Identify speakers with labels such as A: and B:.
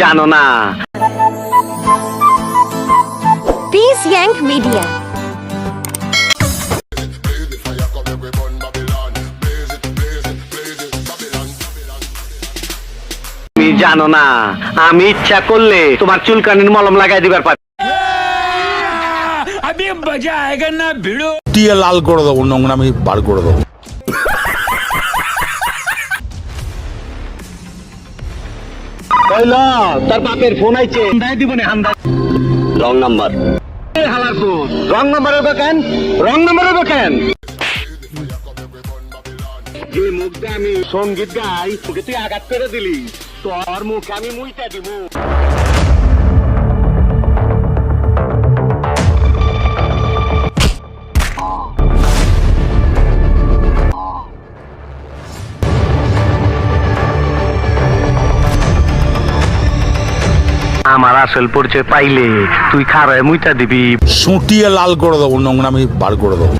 A: জানো না। পিস জানো না আমি ইচ্ছা করলে তোমার চুলকানির মলম লাগাই দিবার পারি।
B: আমি না ভিড়ো।
C: টিয়ে লাল করে দেবো নোংরা আমি বার করে দেবো।
A: হইল তার বাপের ফোন আইছে। হান্দাই দিব না হান্দাই রং নাম্বার হালার ফোন রং নাম্বারের হবে কেন? রং নাম্বারের হবে যে মুখে আমি সংগীত গাই তোকে তুই আঘাত করে দিলি। তোর মুখে আমি মুইটা দিব। আমার আসল পরিচয় পাইলে তুই খারায় মুইটা দিবি।
C: সুটিয়ে লাল করে দেবো নোংরা আমি বার করে দেবো।